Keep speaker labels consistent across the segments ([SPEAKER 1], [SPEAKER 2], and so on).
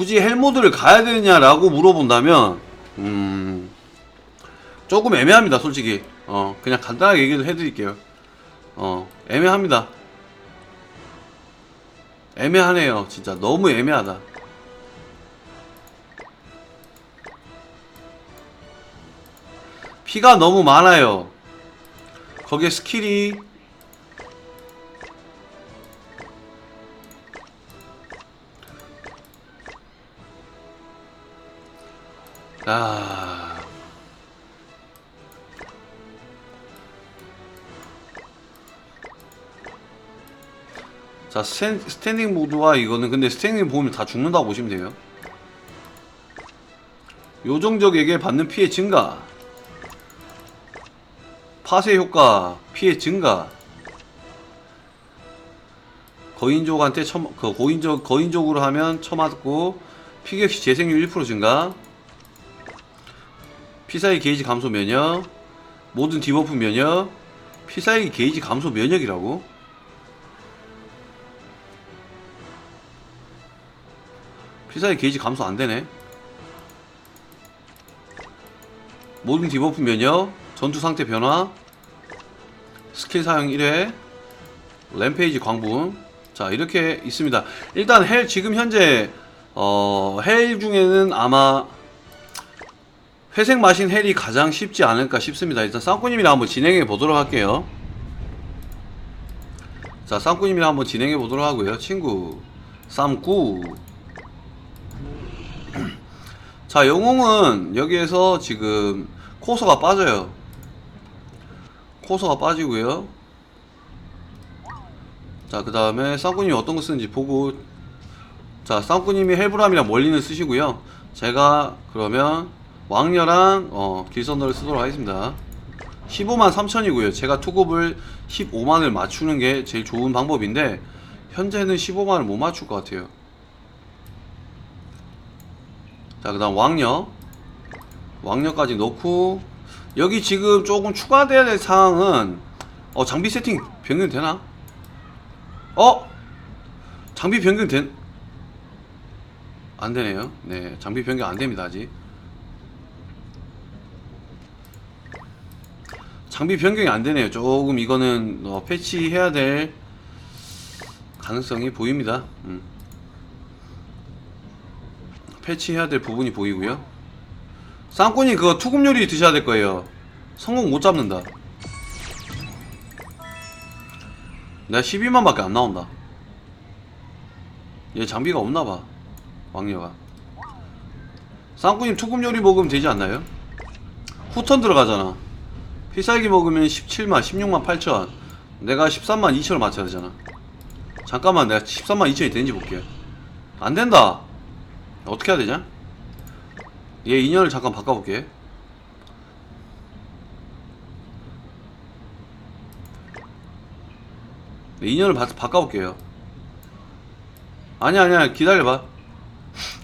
[SPEAKER 1] 굳이 헬모드를 가야 되느냐라고 물어본다면 음 조금 애매합니다 솔직히. 어 그냥 간단하게 얘기를 해드릴게요. 어 애매합니다. 애매하네요 진짜. 너무 애매하다. 피가 너무 많아요. 거기에 스킬이 아 자, 스탠, 스탠딩 모드와 이거는 근데 스탠딩 보면 다 죽는다고 보시면 돼요. 요정적에게 받는 피해 증가. 파쇄 효과, 피해 증가. 거인족한테 처, 그 고인족, 거인족으로 하면 처맞고 피격시 재생률 1% 증가. 피사의 게이지 감소 면역. 모든 디버프 면역. 피사의 게이지 감소 면역이라고? 피사의 게이지 감소 안 되네. 모든 디버프 면역, 전투 상태 변화, 스킬 사용 1회, 램페이지 광분. 자, 이렇게 있습니다. 일단 헬 지금 현재 어, 헬 중에는 아마 회색 마신 헬이 가장 쉽지 않을까 싶습니다. 일단 쌍꾸님이랑 한번 진행해 보도록 할게요. 자, 쌍꾸님이랑 한번 진행해 보도록 하고요. 친구, 쌈꾸. 자, 영웅은 여기에서 지금 코소가 빠져요. 코소가 빠지고요. 자, 그 다음에 쌍꾸님이 어떤 거 쓰는지 보고 자, 쌍꾸님이 헬브람이랑 멀리는 쓰시고요. 제가 그러면 왕녀랑 어, 길선더를 쓰도록 하겠습니다. 15만 3천이고요. 제가 투급을 15만을 맞추는 게 제일 좋은 방법인데 현재는 15만을 못 맞출 것 같아요. 자, 그 다음 왕녀. 왕녀까지 넣고, 여기 지금 조금 추가돼야 될 사항은, 어, 장비 세팅 변경 되나? 어? 장비 변경 된, 안 되네요. 네, 장비 변경 안 됩니다, 아직. 장비 변경이 안 되네요. 조금 이거는, 어, 패치해야 될 가능성이 보입니다. 음. 패치해야 될 부분이 보이고요. 쌍꾼이 그거 투급 요리 드셔야 될 거예요. 성공 못 잡는다. 내가 12만밖에 안 나온다. 얘 장비가 없나 봐. 왕녀가. 쌍꾼님 투급 요리 먹으면 되지 않나요? 후턴 들어가잖아. 필살기 먹으면 17만, 16만 8천. 내가 13만 2천을 맞춰야 되잖아. 잠깐만 내가 13만 2천이 되는지 볼게. 안 된다. 어떻게 해야 되냐? 얘 인연을 잠깐 바꿔볼게. 네, 인연을 바, 바꿔볼게요. 아니야, 아니야, 기다려봐.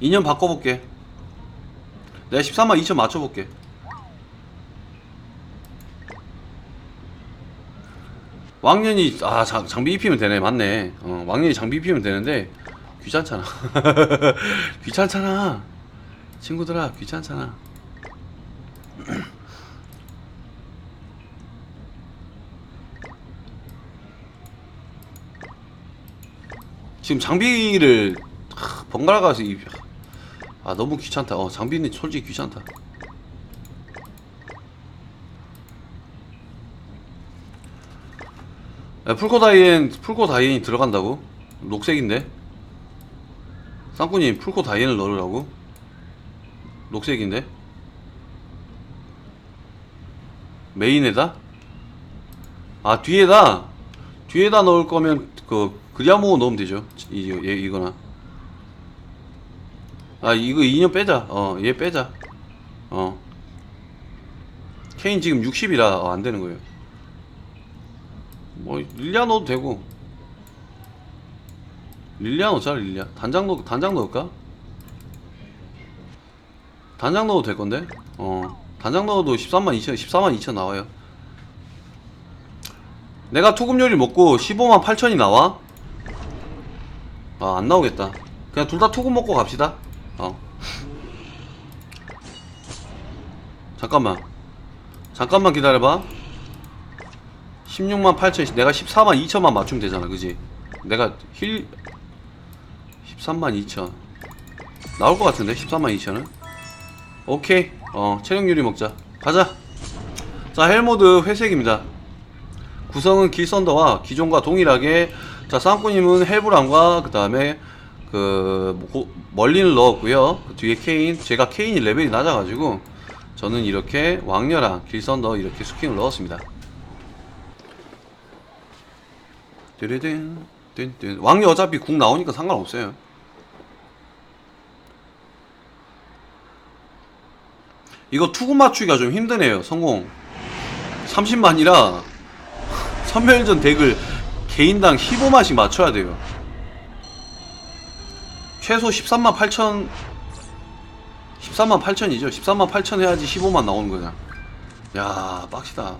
[SPEAKER 1] 인연 바꿔볼게. 내가 13만 2천 맞춰볼게. 왕년이, 아, 장, 장비 입히면 되네. 맞네. 어, 왕년이 장비 입히면 되는데, 귀찮잖아. 귀찮잖아. 친구들아, 귀찮잖아. 지금 장비를 하, 번갈아 가서 입. 아 너무 귀찮다. 어 장비는 솔직히 귀찮다. 야, 풀코 다이앤 풀코 다이앤이 들어간다고? 녹색인데? 쌍꾸님 풀코 다이앤을 넣으라고? 녹색인데? 메인에다? 아 뒤에다? 뒤에다 넣을 거면 그 그리아모 넣으면 되죠 이, 얘, 이거나 아 이거 2년 빼자 어 얘 빼자 어 케인 지금 60이라 어, 안 되는 거예요 뭐 릴리아 넣어도 되고 릴리아 넣자 릴리아 단장 넣 단장 넣을까? 단장 넣어도 될 건데 어 단장 넣어도 13만 2천 14만 2천 나와요 내가 투급 요리 먹고 15만 8천이 나와? 아 안 나오겠다 그냥 둘다 투급 먹고 갑시다 어. 잠깐만. 잠깐만 기다려봐. 16만 8천, 내가 14만 2천만 맞추면 되잖아, 그지? 내가 힐, 13만 2천. 나올 것 같은데, 13만 2천은? 오케이. 어, 체력 유리 먹자. 가자. 자, 헬모드 회색입니다. 구성은 길선더와 기존과 동일하게 자 쌍꾸님은 헬브람과 그 다음에 그 고- 멀린을 넣었고요 그 뒤에 케인 제가 케인이 레벨이 낮아가지고 저는 이렇게 왕녀랑 길선더 이렇게 스킨을 넣었습니다 띠리딘 띵띵 왕녀 어차피 궁 나오니까 상관없어요 이거 투구 맞추기가 좀 힘드네요 성공 30만이라 선멸전 덱을 개인당 15만씩 맞춰야 돼요. 최소 13만 8천 13만 8천이죠. 13만 8천 해야지 15만 나오는 거냐. 야, 빡시다.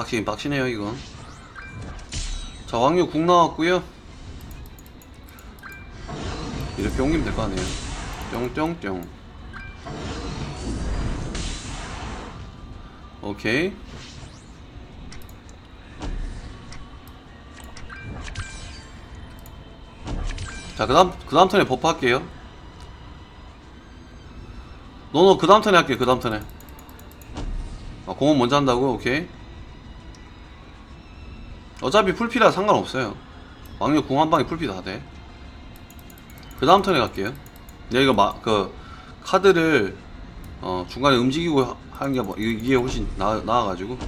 [SPEAKER 1] 빡시긴 빡시네요, 이건. 자, 왕류 국 나왔고요 이렇게 옮기면 될 거 아니에요. 뿅뿅뿅. 오케이. 자, 그 다음, 그 다음 턴에 버프 할게요. 너너 그 다음 턴에 할게, 그 다음 턴에. 아, 공원 먼저 한다고? 오케이. 어차피 풀피라 상관없어요. 왕력 궁한 방에 풀피 다 돼. 그 다음 턴에 갈게요. 내가 이거 마, 그 카드를 어, 중간에 움직이고 하- 하는 게 뭐, 이- 이게 훨씬 나, 나아가지고.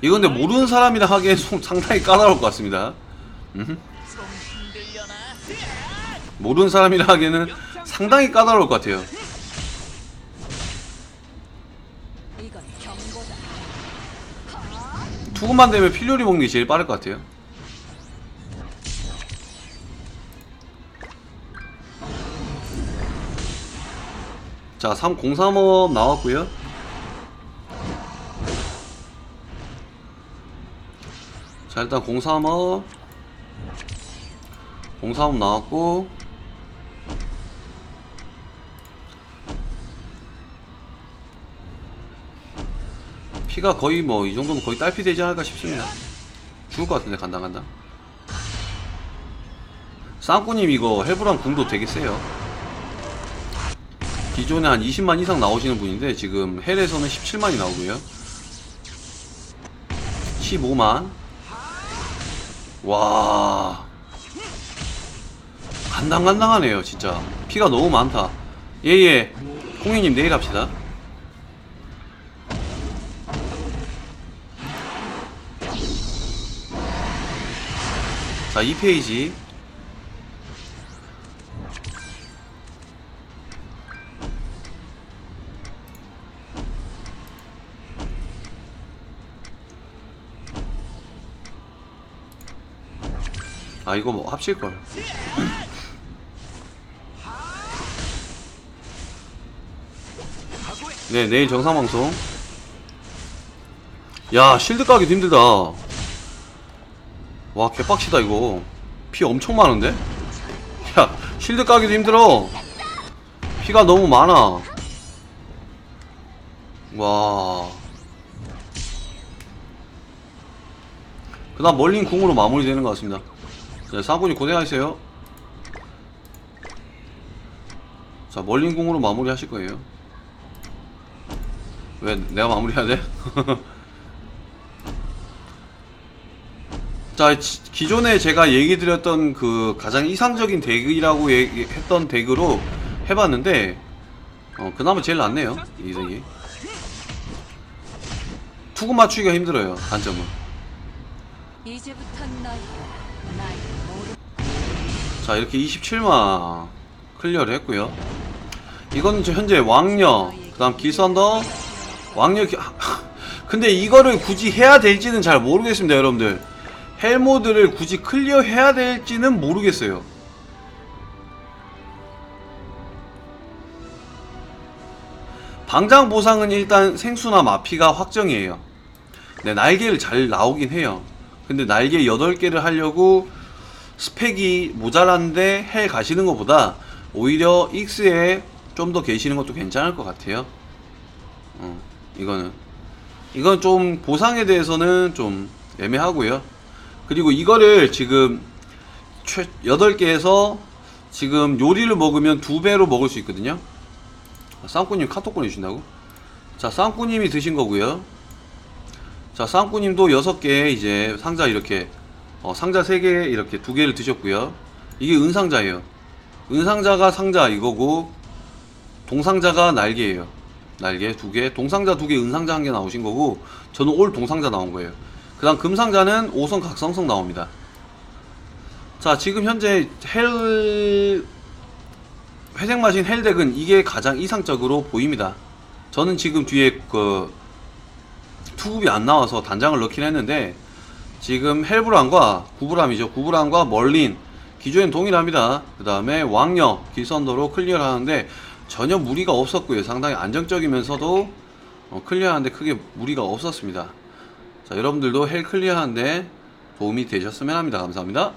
[SPEAKER 1] 이건 근데 모르는 사람이라 하기엔 좀 상당히 까다로울 것 같습니다. 모르는 사람이라 하기에는 상당히 까다로울 것 같아요. 투구만 되면 필요리 먹는 게 제일 빠를 것 같아요. 자, 303업 나왔고요. 자, 일단 03업 03업 나왔고 피가 거의 뭐 이 정도면 거의 딸피 되지 않을까 싶습니다. 죽을 것 같은데 간다 간다. 쌍꾸님 이거 헬브랑 궁도 되게 세요. 기존에 한 20만 이상 나오시는 분인데 지금 헬에서는 17만이 나오고요. 15만. 와. 간당간당하네요 진짜. 피가 너무 많다. 예예. 콩이님 내일 합시다. 자, 2페이지. 아, 이거 뭐 합칠걸. 네, 내일 정상방송. 야, 실드 까기도 힘들다. 와 개빡치다 이거. 피 엄청 많은데? 야 실드 까기도 힘들어. 피가 너무 많아. 와. 그다음 멀린 궁으로 마무리되는 것 같습니다. 자 사군이 고생하세요. 자 멀린 궁으로 마무리 하실 거예요. 왜 내가 마무리 해야 돼? 자, 지- 기존에 제가 얘기 드렸던 그 가장 이상적인 덱이라고 얘기- 했던 덱으로 해봤는데, 어, 그나마 제일 낫네요, 이 덱이. 투구 맞추기가 힘들어요, 단점은. 자, 이렇게 27만 클리어를 했고요. 이거는 지금 현재 왕녀, 그 다음 기선더, 왕녀, 기... 근데 이거를 굳이 해야 될지는 잘 모르겠습니다, 여러분들. 헬 모드를 굳이 클리어 해야 될지는 모르겠어요. 방장 보상은 일단 생수나 마피가 확정이에요. 네, 날개를 잘 나오긴 해요. 근데 날개 8개를 하려고 스펙이 모자란데 헬 가시는 것보다 오히려 익스에 좀 더 계시는 것도 괜찮을 것 같아요. 어, 이거는. 이건 좀 보상에 대해서는 좀 애매하고요. 그리고 이거를 지금 최 8개에서 지금 요리를 먹으면 두 배로 먹을 수 있거든요. 아, 쌍꾸님 카톡 보내주신다고? 자, 쌍꾸님이 드신 거고요. 자, 쌍꾸님도 6개 이제 상자 이렇게 어, 상자 3개 이렇게 두 개를 드셨고요. 이게 은상자예요. 은상자가 상자 이거고 동상자가 날개예요. 날개 두 개, 동상자 두 개, 은상자 한개 나오신 거고 저는 올 동상자 나온 거예요. 그 다음 금상자는 5성 각성성 나옵니다. 자, 지금 현재 헬 회색 마신 헬덱은 이게 가장 이상적으로 보입니다. 저는 지금 뒤에 그 투급이 안 나와서 단장을 넣긴 했는데 지금 헬브란과 구브람이죠. 구브람과 멀린 기존엔 동일합니다. 그 다음에 왕녀 길선도로 클리어를 하는데 전혀 무리가 없었고요. 상당히 안정적이면서도 어, 클리어하는데 크게 무리가 없었습니다. 자 여러분들도 헬 클리어하는데 도움이 되셨으면 합니다. 감사합니다.